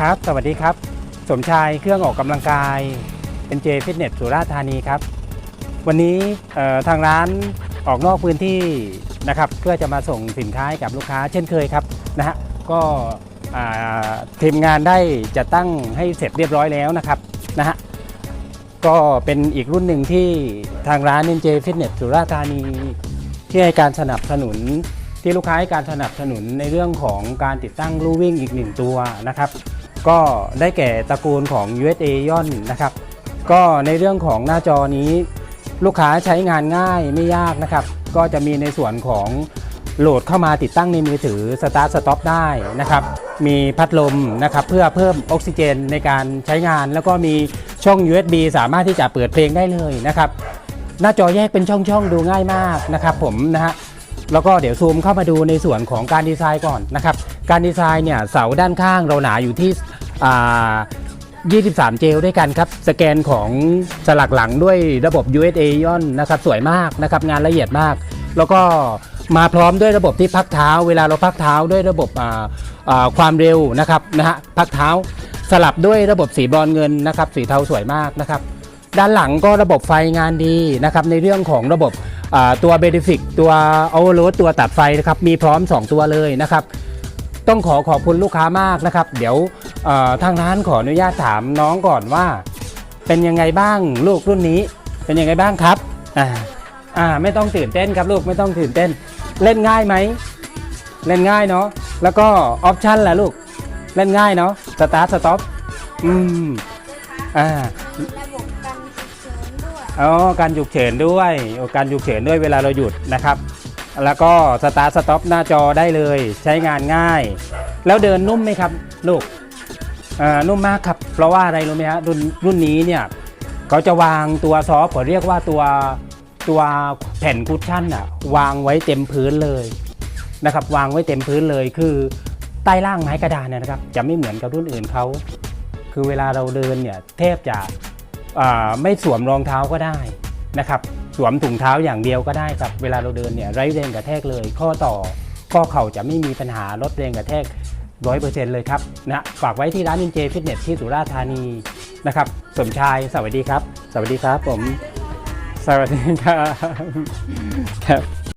ครับ สวัสดีครับ สมชายเครื่องออกกำลังกายเป็นเจฟิตเนสสุราษฎร์ธานีครับ วันนี้ทางร้านออกนอกพื้นที่นะครับเพื่อจะมาส่งสินค้าให้กับลูกค้าเช่นเคยครับนะฮะก็ทีมงานได้จัดตั้งให้เสร็จเรียบร้อยแล้วนะครับนะฮะก็เป็นอีกรุ่นหนึ่งที่ทางร้านเนเจฟิตเนสสุราษฎร์ธานีที่ให้การสนับสนุนที่ลูกค้าให้การสนับสนุนในเรื่องของการติดตั้งลู่วิ่งอีกหนึ่งตัวนะครับ ก็ได้แก่ตระกูลของ USA ย่อนนะครับ ก็ในเรื่องของหน้าจอนี้ลูกค้าใช้งานง่ายไม่ยากนะครับ ก็จะมีในส่วนของโหลดเข้ามาติดตั้งในมือถือสตาร์ทสต็อปได้นะครับ มีพัดลมนะครับเพื่อเพิ่มออกซิเจนในการใช้งาน แล้วก็มีช่อง USB สามารถที่จะเปิดเพลงได้เลยนะครับ หน้าจอแยกเป็นช่องๆดูง่ายมากนะครับผมนะฮะ แล้วก็เดี๋ยวซูมเข้ามาดูในส่วนของการดีไซน์ก่อนนะครับ การดีไซน์เนี่ยเสาด้านข้างเราหนาอยู่ที่23 เจลด้วยกันครับ สแกนของสลักหลังด้วยระบบ USA ย่อนนะครับสวยมากนะครับงานละเอียดมาก แล้วก็มาพร้อมด้วยระบบที่พักเท้า เวลาเราพักเท้าด้วยระบบความเร็วนะครับนะฮะพักเท้าสลับด้วยระบบสีบรอนเงินนะครับสีเทาสวยมากนะครับ ด้านหลังก็ระบบไฟงานดีนะครับในเรื่องของระบบ ตัวเบนฟิกตัวโอเวอร์โหลดตัวตัดไฟนะครับมีพร้อม 2 ตัวเลยนะครับ ต้องขอขอบคุณลูกค้ามากนะครับ เดี๋ยวทางร้านขออนุญาตถามน้องก่อนว่า เป็นยังไงบ้างลูกรุ่นนี้เป็นยังไงบ้างครับอ่าอ่าไม่ต้องตื่นเต้นครับลูกไม่ต้องตื่นเต้น เล่นง่ายไหมเล่นง่ายเนาะแล้วก็ออปชั่นล่ะลูกเล่นง่ายเนาะสตาร์ทสต็อปอืมอ่าระบบกันฉุกเฉินด้วย อ๋อการฉุกเฉินด้วยการฉุกเฉินด้วยเวลาเราหยุดนะครับ แล้วก็สตาร์ทสต็อปหน้าจอได้เลยใช้งานง่าย แล้วเดินนุ่มไหมครับ ลูกอ่านุ่มมากครับ เพราะว่าอะไรรู้ไหมฮะรุ่นรุ่นนี้เนี่ยเขาจะวางตัวซอฟต์เขาเรียกว่าตัวตัวแผ่นคุชชั่นอะวางไว้เต็มพื้นเลยนะครับ วางไว้เต็มพื้นเลยคือใต้ล่างไม้กระดานเนยนะครับ จะไม่เหมือนกับรุ่นอื่นเขาคือเวลาเราเดินเนี่ยแทบจะอ่า ไม่สวมรองเท้าก็ได้นะครับสวมถุงเท้าอย่างเดียวก็ได้ครับเวลาเราเดินเนี่ยไร้แรงกระแทกเลย ข้อต่อข้อเข่าจะไม่มีปัญหาลดแรงกระแทกร้อยเปอร์เซ็นต์เลยครับนะฝากไว้ที่ร้านนินเจฟิตเนสที่สุราษฎร์ธานีนะครับสมชายสวัสดีครับ สวัสดีครับผมสวัสดีครับครับ